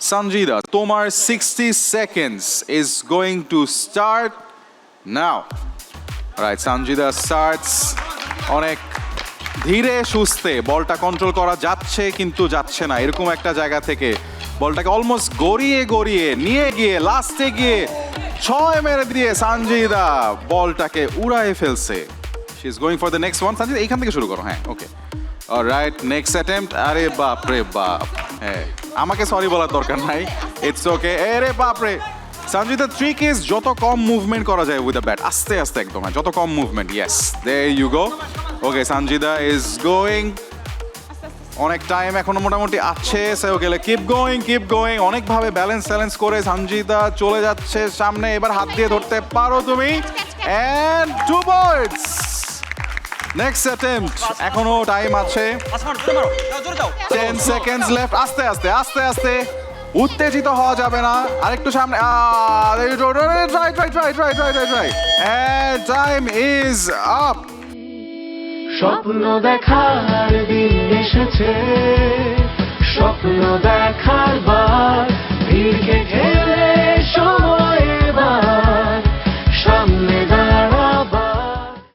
সঞ্জিদা তোমার sixty seconds is going to start now right Sanjida starts অনেক ধীরে, সুস্থে, বলটা কন্ট্রোল করা যাচ্ছে, কিন্তু যাচ্ছে না। এরকম একটা জায়গা থেকে বলটাকে অলমোস্ট গড়িয়ে গড়িয়ে, নিয়ে গিয়ে লাস্টে গিয়ে ছয় মেরে দিয়ে সঞ্জিদা বলটাকে উড়ায় ফেলছে। She is going for the next one Sanjida এইখান থেকে শুরু করো। হ্যাঁ ওকে রাইট নেক্সট অ্যাটেম্পট আরে বাপ রে বাপ। হ্যাঁ। আমাকে সরি বলার দরকার নাই। ইটস ওকে আরে বাপ রে সঞ্জিদা ট্রিক ইজ যত কম মুভমেন্ট করা যায় উইথ দ্য ব্যাট আস্তে আস্তে একদম যত কম movement yes there you go okay Sanjida is going অনেক টাইম এখনও মোটামুটি আছে সেও গেলে কিপ গোয়িং কিপ গোয়িং অনেকভাবে ব্যালেন্স স্যালেন্স করে সঞ্জিদা চলে যাচ্ছে সামনে, এবার হাত দিয়ে ধরতে পারো তুমি। And to Boyd's next attempt এখনও টাইম আছে। পাস মারো জোরে মারো যাও জোরে যাও টেন সেকেন্ডস লেফট আস্তে আস্তে আস্তে আস্তে। উত্তেজিত হওয়া যাবে না। আরেকটু সামনে। Try try try try try try and time is up স্বপ্ন দেখার